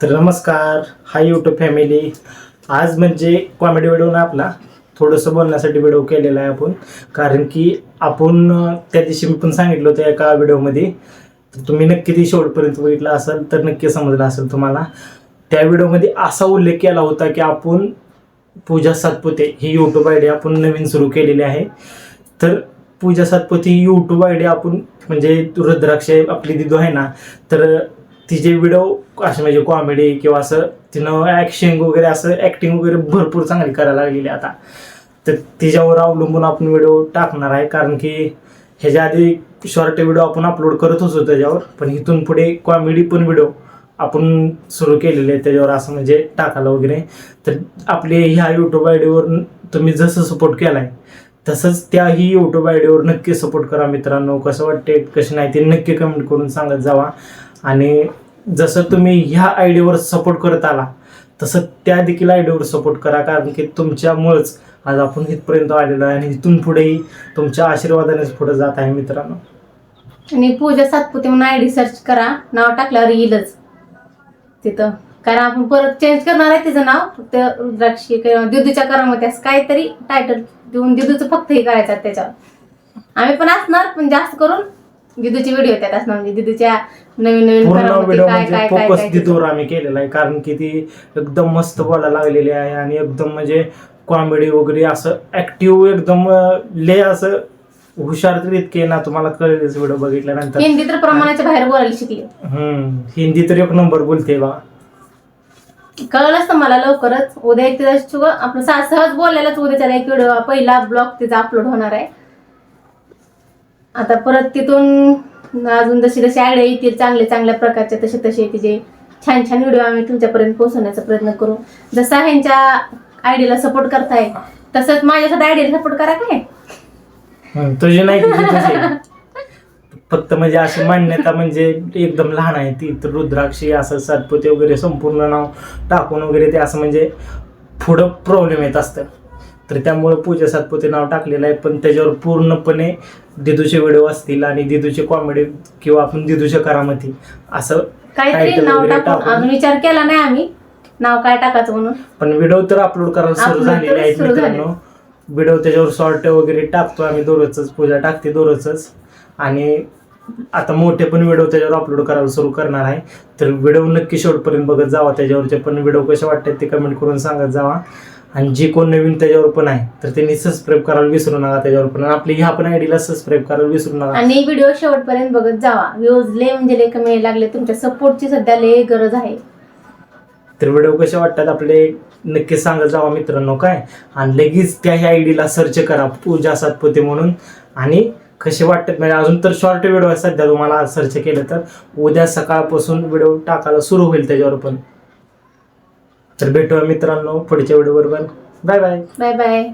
तर नमस्कार hi YouTube family आज म्हणजे कॉमेडी व्हिडिओ ना आपला. थोडंसं बोलण्यासाठी व्हिडिओ केलेला आहे आपण. कारण की आपण त्या दिवशी मी पण सांगितलं होतं एका व्हिडिओमध्ये तर तुम्ही नक्की ती शेवटपर्यंत बघितलं असेल तर नक्की समजलं असेल तुम्हाला. त्या व्हिडिओमध्ये असा उल्लेख केला होता की आपण पूजा सातपुते ही यूट्यूब आय डी आपण नवीन सुरू केलेली आहे. तर पूजा सातपुते ही यूट्यूब आय डी आपण म्हणजे रुद्राक्ष आपली दिदू आहे ना तर तिचे व्हिडिओ असे म्हणजे कॉमेडी किंवा असं तिनं ॲक्शन वगैरे असं ॲक्टिंग वगैरे भरपूर चांगली करायला लागलेली आता. तर तिच्यावर अवलंबून आपण व्हिडिओ टाकणार आहे. कारण की ह्याच्या आधी शॉर्ट व्हिडिओ आपण अपलोड करत होतो त्याच्यावर. पण इथून पुढे कॉमेडी पण व्हिडिओ आपण सुरू केलेले आहे त्याच्यावर असं म्हणजे टाकायला वगैरे. तर आपले ह्या यूट्यूब आय डीवर तुम्ही जसं सपोर्ट केला आहे तसंच त्याही यूट्यूब आयडीवर नक्की सपोर्ट करा मित्रांनो. कसं वाटते कसे नाही ते नक्की कमेंट करून सांगत जावा. आणि जसं तुम्ही ह्या आयडीवर सपोर्ट करत आला तसं त्या देखील आयडीवर सपोर्ट करा. कारण की तुमच्यामुळेच आज आपण इथपर्यंत आलेलो आहे आणि इथून पुढेही तुमच्या आशीर्वादानेच पुढे जात आहे मित्रांनो. आणि पूजा सातपुते म्हणून आय डी सर्च करा. नाव टाकल्यावर येईलच. तिथं. कारण आपण परत चेंज करणार आहे तिचं नाव. फक्त रुद्राक्षी किंवा करामध्ये असं काहीतरी टायटल देऊन दिदूचं फक्त हे करायचं त्याच्यावर. आम्ही पण असणार पण जास्त करून दिदूचे व्हिडिओ त्यात असणार. म्हणजे दिदूच्या नवीन नवीन पूर्ण करामती व्हिडिओ काय म्हणजे काय काय फोकस काय तिथवर आम्ही केलेला आहे. कारण की ती एकदम मस्त बोलायला लागलेली आहे आणि एकदम म्हणजे कॉमेडी वगैरे असं ऍक्टिव्ह एकदम अं, लय असं हुशार तर इतके ना तुम्हाला कळेलच व्हिडिओ बघितल्यानंतर. हिंदी तर प्रमाणाच्या बाहेर बोलायला शिकली. हम्म हिंदी तर एक नंबर बोलते बा. कळलंच तर मला लवकरच. उद्या एक सा- सहज बोलायलाच उद्याच्या एक व्हिडिओ पहिला ब्लॉग तिचा अपलोड होणार आहे. आता परत तिथून अजून जशी जशी आयडिया येतील चांगले चांगल्या प्रकारचे तसे तसे तिचे छान छान व्हिडिओ आम्ही तुमच्यापर्यंत पोहोचवण्याचा प्रयत्न करू. जसा ह्यांच्या आयडियाला सपोर्ट करताय तसंच माझ्यासाठी आयडियाला सपोर्ट करा काय तुझी नाही. फक्त म्हणजे अशी मान्यता म्हणजे एकदम लहान आहे ती. तर रुद्राक्षी असं सातपुते वगैरे संपूर्ण नाव टाकून वगैरे ते असं म्हणजे पुढं प्रॉब्लेम येत असतं. तर त्यामुळे पूजा सातपुते नाव टाकलेलं आहे. पण त्याच्यावर पूर्णपणे दिदूचे व्हिडिओ असतील आणि दिदूचे कॉमेडी किंवा आपण दिदूच्या करामती असं काहीतरी नाव वगैरे टाकून. अजून विचार केला नाही आम्ही. नाव काय टाकायचं म्हणून? पण व्हिडिओ तर अपलोड करायला सुरू झालेले आहेत. मित्रांनो. व्हिडिओ त्याच्यावर शॉर्ट वगैरे टाकतो आम्ही. दररोजच पूजा टाकते दररोजच आणि आता मोठे पण व्हिडिओ त्याच्यावर अपलोड करायला सुरू करणार आहे. तर व्हिडिओ नक्की शेवटपर्यंत बघत जावा. त्याच्यावरचे पण व्हिडिओ कसे वाटतात ते कमेंट करून सांगत जावा. आणि जे कोण नवीन त्याच्यावर पण आहे तर त्यांनी सबस्क्राईब करायला विसरू नका त्याच्यावर पण. आपली ह्या पण आयडीला सबस्क्राईब करायला विसरू नका. आणि व्हिडिओ शेवटपर्यंत बघत जावा. व्ह्यूज लय म्हणजे लय कमी लागले. तुमच्या सपोर्टची सध्या लय गरज आहे. तर व्हिडिओ कसे वाटतात आपले नक्की सांगत जावा मित्रांनो काय? आणि लगेच त्या ह्या आयडीला सर्च करा. पूजा सातपुते म्हणून. आणि कसे वाटतात? म्हणजे अजून तर शॉर्ट व्हिडिओ आहे सध्या तुम्हाला सर्च केलं तर. उद्या सकाळपासून व्हिडिओ टाकायला सुरू होईल त्याच्यावर पण. तर भेटूया मित्रांनो पुढच्या व्हिडिओ बरोबर. Bye bye bye bye